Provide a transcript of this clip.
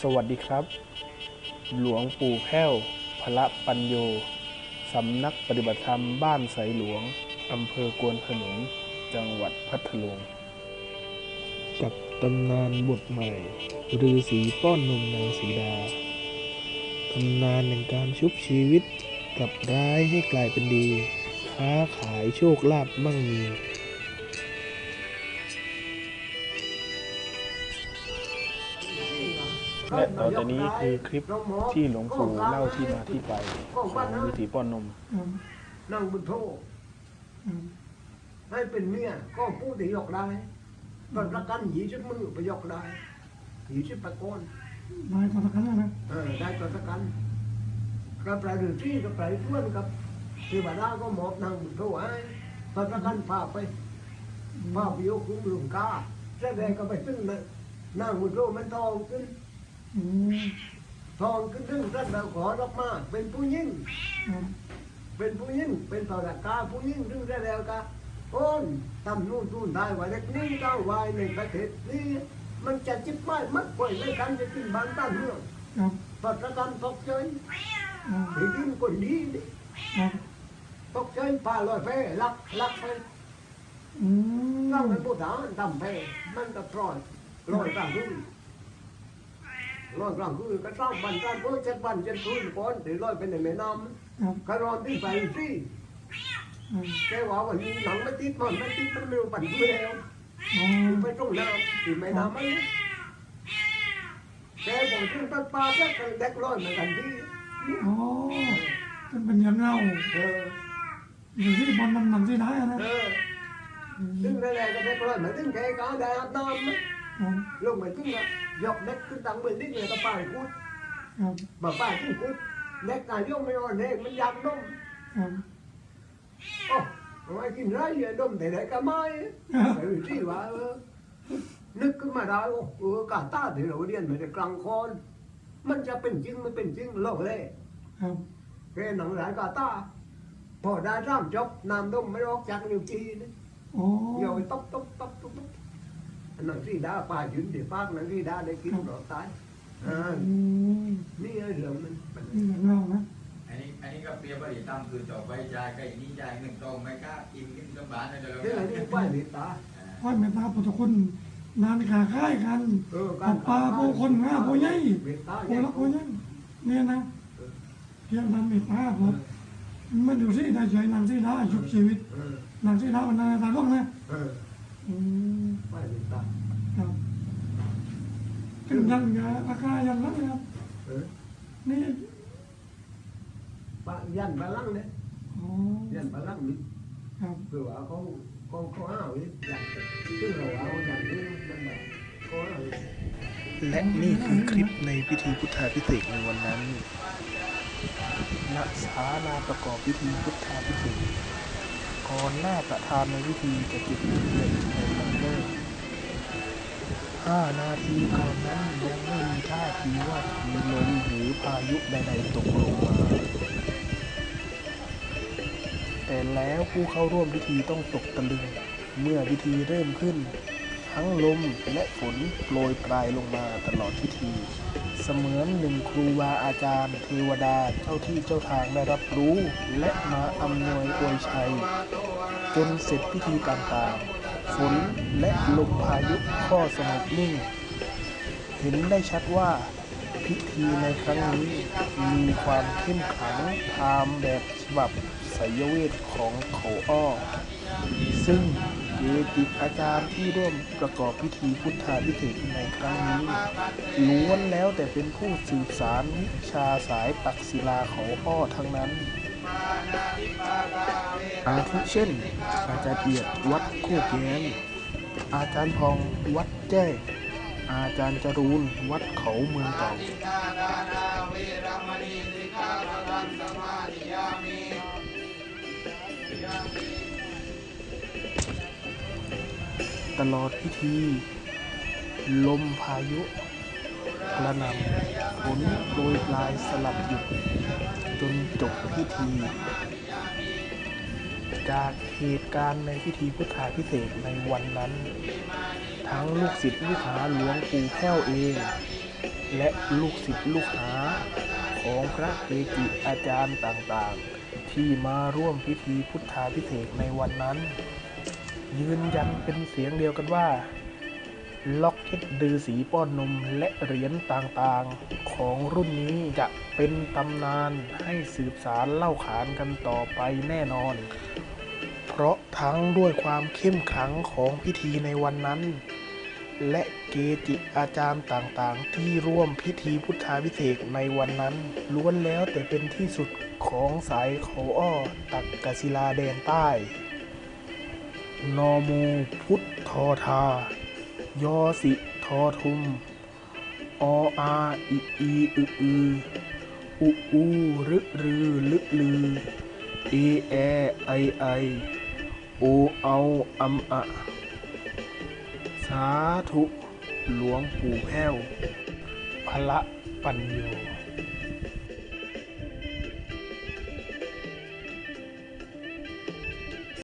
สวัสดีครับ หลวงปู่แพ้วพระปัญโยสำนักปฏิบัติธรรมบ้านไสหลวงอำเภอกวนขนุนจังหวัดพัทลุงกับตำนานบทใหม่ฤาษีป้อนนมนางสีดาตำนานแห่งการชุบชีวิตกลับร้ายให้กลายเป็นดี ค้าขายโชคลาภมั่งมี และต่อจากนี้คือคลิปที่หลวงปู่เล่าที่มาที่ไปของวิถีป้อนนมอืมนั่งบนโทษอืมให้เป็นเมียก็พูดถึงยกได้ตอนประกันหยีชุดมือไปยกได้หยีชุดตะโกนนายก็สักครั้งนะเออได้ตอนประกันกับปลายดือที่กับปลายเพื่อนกับที่บาดาก็หมอบนั่งบนโทษให้ตอนประกันพาไปพาไปยกคุ้มลุงกาแสดงก็ไปตึ้งนะนั่งบนโทษมันทองขึ้นอืม ทองขึ้นตึ้งท่านเราขอดอกมาเป็นผู้ยิ่งอืมเป็นผู้หญิงเป็นต่อดกาผู้หญิงถึงได้แล้วกะโอนทำนู่นนู่นได้ว่าเด็กนี้เก้าวายในประเทศนี้มันจะจิบไม่มัดป่วยในการจะกินบ้านบ้านเมืองครับปัจจุบันตกใจอืมไอ้ยิ่งคนดีนี่ครับตกใจพาลอยไปลักลักไปอืมนั่งเป็นผู้ทหารทำไปมันก็ปล่อยลอยกลางคืน ลอยกลางคืนก็ต้องบันกลางคืนเจ็ดวันเจ็ดคืนก่อนถึงลอยไปในแม่น้ำครับก็รอนที่ไปสิอืมแกว่าวันนี้หนังไม่ติดมันไม่ติดมันไม่รู้ปั่นเพื่อแล้วอ๋อไปตรงน้ำที่ไม่น้ำมันแกบอกถึงต้นปลาแค่เด็กร้อยเหมือนกันที่อ๋อมันเป็นอย่างเราเอออยู่ที่บอลมันมันที่ไหนอะนะเออถึงได้แล้วก็เด็กร้อยเหมือนถึงแกก็ได้อาบน้ำนะครับ ลงไปถึงอะยกเด็กขึ้นตังเบนนิดเนี่ยก็ไปคุดครับบ่ไปขึ้นคุดเด็กนายกไม่นอนเด็กมันอยากนมครับโอ้ทำไมกินไรเนี่ยนมแต่ไหนก็ไม่เออที่ว่าเออนึกขึ้นมาได้โอ้เออกาตาที่เราเรียนมาในกลางคอนมันจะเป็นจริงมันเป็นจริงโลกเลยครับแกหนังหลายกาตาพอได้ร่ำจบน้ำดมไม่ออกจากนิ้วจีนี่โอ้โยยตบตบตบตบ ตบอันนั้นที่ดาป่ายืนเดี๋ยวปากนั้นที่ดาได้กินหรอกตายอ่าอืมนี่ไอ้เรื่องมันมันนี่อย่างเรานะอันนี้อันนี้ก็เปรียบว่าอีตั้มคือจบไปจ่ายก็อีนี่จ่ายเงินตรงไม่กล้ากินกินกับบานเลยเดี๋ยวนี่ไอ้นี่ป้ายเมตตาค่อยเมตตาพุทธคุณนานขาค่ายกันเออปปลาผู้คนง่าผู้ใหญ่เมตตาผู้ละผู้ใหญ่เนี่ยนะเพียงนั้นเมตตาผมมันอยู่ที่ได้ใจนางที่ได้ชุบชีวิตเออนางที่ได้มันนางตาล้องนะเอออืมป้ายเมตตาครับถึงยังไงราคายังนั้นนะครับเออนี่ป้ายันพลังเนี่ยอ๋อยันพลังนี่ครับคือว่าเขาเขาเขาเอาไว้ยันคือเราเอายันนี่มันแบบเขาเอาและนี่คือคลิปในพิธีพุทธาพิเศษกในวันนั้นณศาลาประกอบพิธีพุทธาพิเศษกก่อนหน้าประธานในพิธีจะจุดเทียนในลังเลิก ห้านาทีก่อนนั้นยังไม่มีท่าทีว่ามีลมหรือพายุใดๆตกลงมา แต่แล้วผู้เข้าร่วมพิธีต้องตกตะลึง เมื่อพิธีเริ่มขึ้น ทั้งลมและฝนโปรยปลายลงมาตลอดพิธี เสมือนหนึ่งครูบาอาจารย์เทวดาเจ้าที่เจ้าทางได้รับรู้ และมาอำนวยอวยชัย จนเสร็จพิธีต่างๆ ฝนและลมพายุก็สงบนิ่ง เห็นได้ชัดว่าพิธีในครั้งนี้มีความเข้มขลังตามแบบฉบับไสยเวทของเขาอ้อ ซึ่งเกจิอาจารย์ที่ร่วมประกอบพิธีพุทธาพิเศษในครั้งนี้ล้วนแล้วแต่เป็นผู้สืบสารวิชาสายตักศิลาเขาอ้อทั้งนั้น อาทิเช่น อาจารย์เอียดวัดโคกแย้มอาจารย์พองวัดแจ้งอาจารย์จรูนวัดเขาเมืองเก่าตลอดพิธี ลมพายุกระหน่ำฝนโปรยปลายสลับหยุด จนจบพิธี จากเหตุการณ์ในพิธีพุทธาพิเศษในวันนั้น ทั้งลูกศิษย์ลูกหาหลวงปู่แพ้วเอง และลูกศิษย์ลูกหาของพระเกจิอาจารย์ต่างๆ ที่มาร่วมพิธีพุทธาพิเศษในวันนั้น ยืนยันเป็นเสียงเดียวกันว่าล็อกเก็ตดือสีป้อนนมและเหรียญต่างๆ ของรุ่นนี้จะเป็นตำนานให้สืบสารเล่าขานกันต่อไปแน่นอน เพราะทั้งด้วยความเข้มขลังของพิธีในวันนั้น และเกจิอาจารย์ต่างๆ ที่ร่วมพิธีพุทธาพิเศษในวันนั้นล้วนแล้วแต่เป็นที่สุดของสายเขาอ้อตักกศิลาแดนใต้ นอโมพุทธทอทา ยอสิทอทุม ออาอิอีอึอืออุอูรึรือลึลือเอแอไอไอ อเอาอัมอะ สาธุ หลวงปู่แพ้วพละปัญโย